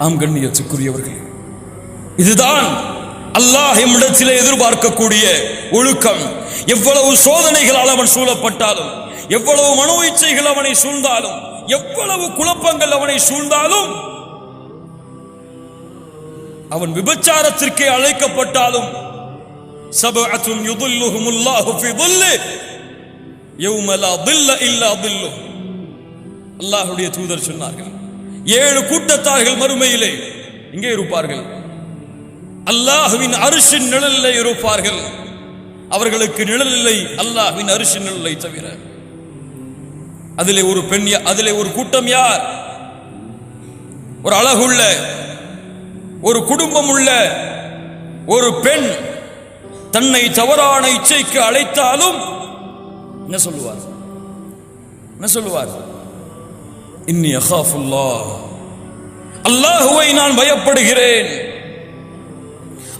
ஆம் கண்ணியத்துக்குரியவர்கள் இதுதான் அல்லாஹ் எம்மிடத்திலே எதிர்பார்க்கக்கூடிய ஒழுக்கம். எவ்வளவு சோதனைகளால் அவன் சூழப்பட்டாலும் எவ்வளவு மனோ இச்சைகள் அவனை சூழ்ந்தாலும் எவ்வளவு குழப்பங்கள் அவனை சூழ்ந்தாலும் அவன் விபச்சாரத்திற்கே அழைக்கப்பட்டாலும் சபஅத்தும் யுதுல்லுஹுமுல்லாஹு ஃபி துல்லு யௌம லா தில்ல தூதர் சொன்னார்கள் ஏழு கூட்டத்தார்கள் மறுமையிலே இங்கே இருப்பார்கள். அல்லாஹுவின் அரிசின் நிழலிலே இருப்பார்கள். அவர்களுக்கு நிழல் இல்லை அல்லாஹ்வின் அரிசின் நிழலை தவிர. அதிலே ஒரு பெண் அதிலே ஒரு கூட்டம் யார்? ஒரு அழகுள்ள ஒரு குடும்பம் உள்ள ஒரு பெண் தன்னை தவறான இச்சைக்கு அழைத்தாலும் என்ன சொல்லுவார்? என்ன சொல்லுவார்? இன்னி அகாஃபுல்லாஹ். அல்லாஹுவை நான் பயப்படுகிறேன்.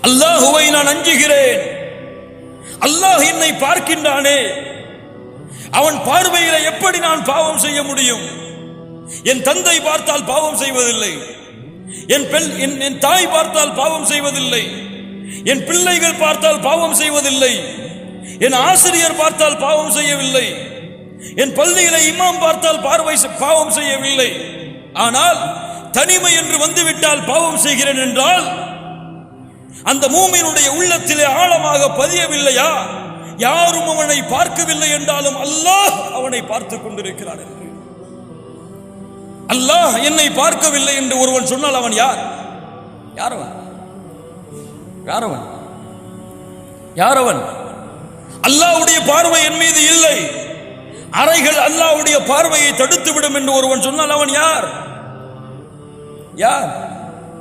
அல்லாஹுவை நான் அஞ்சுகிறேன். அல்லாஹ் என்னை பார்க்கின்றானே. அவன் பார்வையில எப்படி நான் பாவம் செய்ய முடியும்? என் தந்தை பார்த்தால் பாவம் செய்வதில்லை. என் பெண் என் என் தாய் பார்த்தால் பாவம் செய்வதில்லை. என் பிள்ளைகள் பார்த்தால் பாவம் செய்வதில்லை. என் ஆசிரியர் பார்த்தால் பாவம் செய்யவில்லை. என் பள்ளியில இமாம் பார்த்தால் பார்வை பாவம் செய்யவில்லை. ஆனால் தனிமை என்று வந்துவிட்டால் பாவம் செய்கிறேன் என்றால் அந்த மூமியினுடைய உள்ளத்திலே ஆழமாக பதியவில்லையா? யாரும் அவனை பார்க்கவில்லை என்றாலும் அல்லாஹ் அவனை பார்த்துக் கொண்டிருக்கிறார் என்று. அல்லாஹ் என்னை பார்க்கவில்லை என்று ஒருவன் சொன்னால் அவன் யார்? யாரவன்? யாரவன்? யாரவன்? அல்லாஹ்வுடைய பார்வை என் மீது இல்லை. அறைகள் அல்லாவுடைய பார்வையை தடுத்து விடும் என்று ஒருவன் சொன்னால் அவன் யார்? யார்?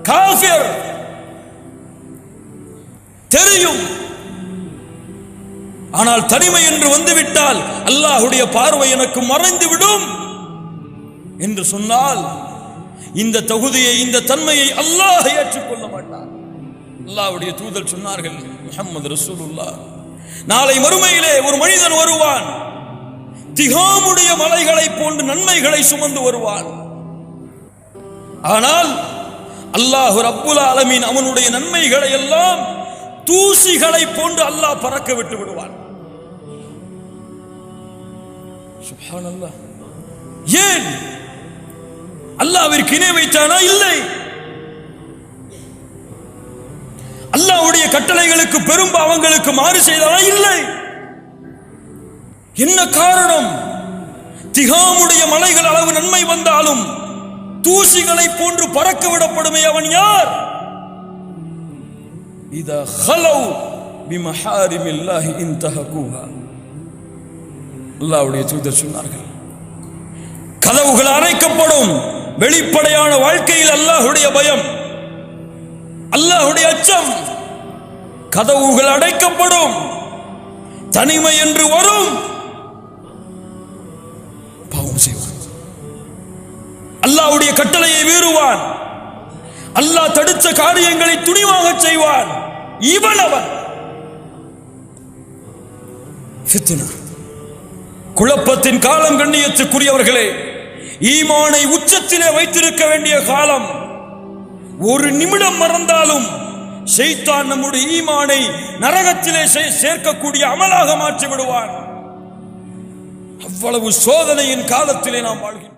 காஃபியர் தெரியும். ஆனால் தனிமை என்று வந்துவிட்டால் அல்லாஹுடைய பார்வை எனக்கு மறைந்து விடும் என்று சொன்னால் இந்த தகுதியை இந்த தன்மையை அல்லாஹ் ஏற்றுக்கொள்ள மாட்டான். அல்லாஹ்வுடைய தூதர் சொன்னார்கள் முகமது ரசூலுல்லா நாளை மறுமையிலே ஒரு மனிதன் வருவான். திகாமுடைய மலைகளை போன்று நன்மைகளை சுமந்து வருவான் ஆனால் அல்லாஹ் ரப்புல் ஆலமீன் அவனுடைய நன்மைகளை எல்லாம் தூசிகளை போன்று அல்லாஹ் பறக்க விட்டு விடுவான். ஏன்? அல்லாவிற்கு இணை வைத்தானா? இல்லை. அல்லாஹ்வுடைய கட்டளைகளுக்கு பெரும் பாவங்களுக்கு மாறு செய்தானா? இல்லை. என்ன காரணம்? திகாமுடைய மலைகள் அளவு நன்மை வந்தாலும் தூசிகளை போன்று பறக்க விடப்படுமே அவன் யார்? இத ஹலவ் பிமஹாரிமில்லாஹி இன்தஹகுஹா. அல்லாஹ்வுடைய தூதர் சொன்னார்கள் கதவுகள் அணைக்கப்படும். வெளிப்படையான வாழ்க்கையில் அல்லாஹ்வுடைய பயம் அல்லாஹ்வுடைய அச்சம். கதவுகள் அடைக்கப்படும். தனிமை என்று வரும். பாவம் செய்வான். அல்லாவுடைய கட்டளையை வீறுவான் அல்லாஹ் தடுத்த காரியங்களை துணிவாக செய்வான். இவன் அவன். குழப்பத்தின் காலம் கண்ணியத்துக்குரியவர்களே ஈமானை உச்சத்திலே வைத்திருக்க வேண்டிய காலம். ஒரு நிமிடம் மறந்தாலும் செய்தான் நம்முடைய ஈமானை நரகத்திலே சேர்க்கக்கூடிய அமலாக மாற்றி விடுவான் அவ்வளவு சோதனையின் காலத்திலே நாம் வாழ்கின்றோம்.